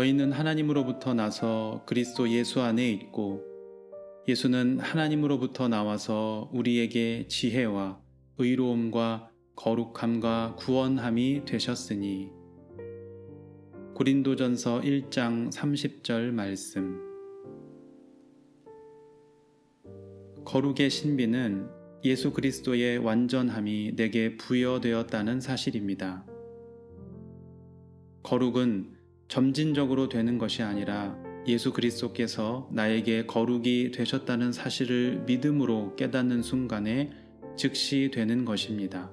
너희는 하나님으로부터 나서 그리스도 예수 안에 있고 예수는 하나님으로부터 나와서 우리에게 지혜와 의로움과 거룩함과 구원함이 되셨으니 고린도전서 1장 30절 말씀 거룩의 신비는 예수 그리스도의 완전함이 내게 부여되었다는 사실입니다. 거룩은 점진적으로 되는 것이 아니라 예수 그리스도께서 나에게 거룩이 되셨다는 사실을 믿음으로 깨닫는 순간에 즉시 되는 것입니다.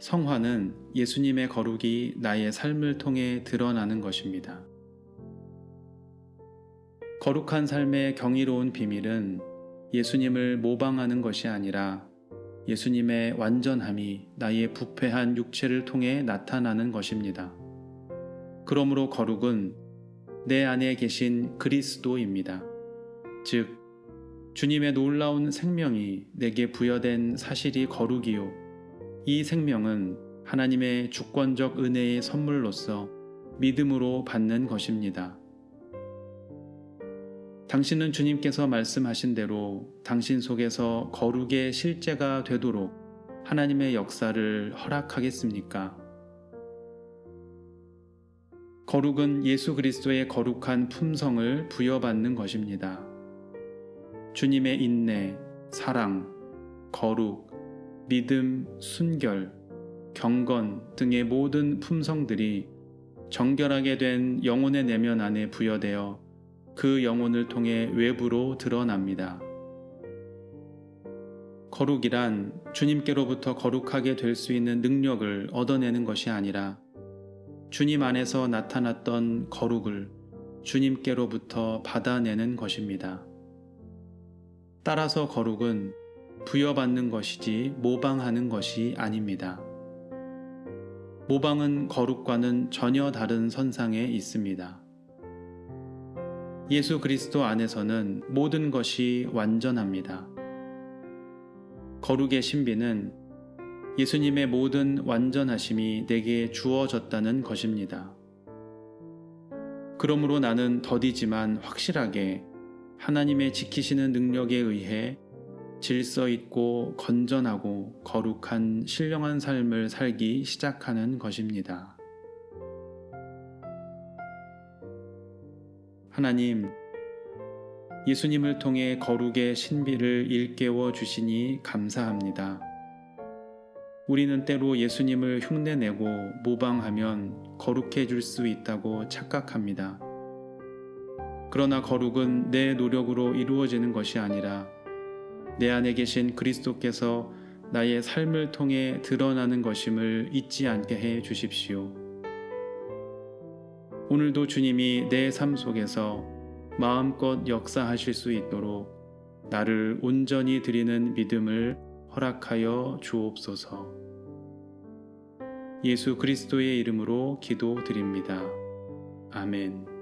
성화는 예수님의 거룩이 나의 삶을 통해 드러나는 것입니다. 거룩한 삶의 경이로운 비밀은 예수님을 모방하는 것이 아니라 예수님의 완전함이 나의 부패한 육체를 통해 나타나는 것입니다. 그러므로 거룩은 내 안에 계신 그리스도입니다. 즉, 주님의 놀라운 생명이 내게 부여된 사실이 거룩이요. 이 생명은 하나님의 주권적 은혜의 선물로서 믿음으로 받는 것입니다. 당신은 주님께서 말씀하신 대로 당신 속에서 거룩의 실제가 되도록 하나님의 역사를 허락하겠습니까? 거룩은 예수 그리스도의 거룩한 품성을 부여받는 것입니다. 주님의 인내, 사랑, 거룩, 믿음, 순결, 경건 등의 모든 품성들이 정결하게 된 영혼의 내면 안에 부여되어 그 영혼을 통해 외부로 드러납니다. 거룩이란 주님께로부터 거룩하게 될 수 있는 능력을 얻어내는 것이 아니라 주님 안에서 나타났던 거룩을 주님께로부터 받아내는 것입니다. 따라서 거룩은 부여받는 것이지 모방하는 것이 아닙니다. 모방은 거룩과는 전혀 다른 선상에 있습니다. 예수 그리스도 안에서는 모든 것이 완전합니다. 거룩의 신비는 예수님의 모든 완전하심이 내게 주어졌다는 것입니다. 그러므로 나는 더디지만 확실하게 하나님의 지키시는 능력에 의해 질서 있고 건전하고 거룩한 신령한 삶을 살기 시작하는 것입니다. 하나님, 예수님을 통해 거룩의 신비를 일깨워 주시니 감사합니다. 우리는 때로 예수님을 흉내내고 모방하면 거룩해질 수 있다고 착각합니다. 그러나 거룩은 내 노력으로 이루어지는 것이 아니라 내 안에 계신 그리스도께서 나의 삶을 통해 드러나는 것임을 잊지 않게 해 주십시오. 오늘도 주님이 내 삶 속에서 마음껏 역사하실 수 있도록 나를 온전히 드리는 믿음을 허락하여 주옵소서. 예수 그리스도의 이름으로 기도드립니다. 아멘.